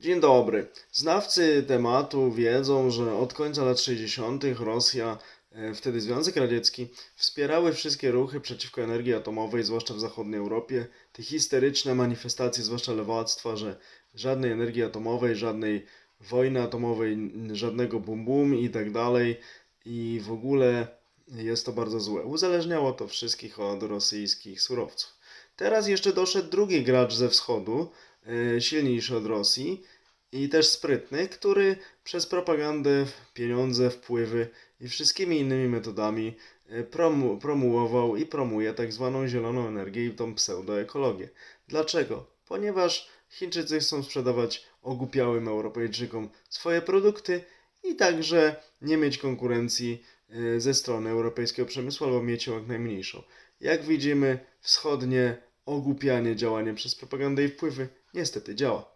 Dzień dobry. Znawcy tematu wiedzą, że od końca lat 60. Rosja, e, wtedy Związek Radziecki, wspierały wszystkie ruchy przeciwko energii atomowej, zwłaszcza w zachodniej Europie. Te histeryczne manifestacje, zwłaszcza lewactwa, że żadnej energii atomowej, żadnej wojny atomowej, żadnego bum bum i tak dalej. I w ogóle jest to bardzo złe. Uzależniało to wszystkich od rosyjskich surowców. Teraz jeszcze doszedł drugi gracz ze wschodu, silniejszy od Rosji i też sprytny, który przez propagandę, pieniądze, wpływy i wszystkimi innymi metodami e, promu promuował i promuje tak zwaną zieloną energię i tą pseudoekologię. Dlaczego? Ponieważ Chińczycy chcą sprzedawać ogłupiałym Europejczykom swoje produkty i także nie mieć konkurencji e, ze strony europejskiego przemysłu albo mieć ją jak najmniejszą. Jak widzimy, wschodnie ogłupianie działanie przez propagandę i wpływy niestety działa.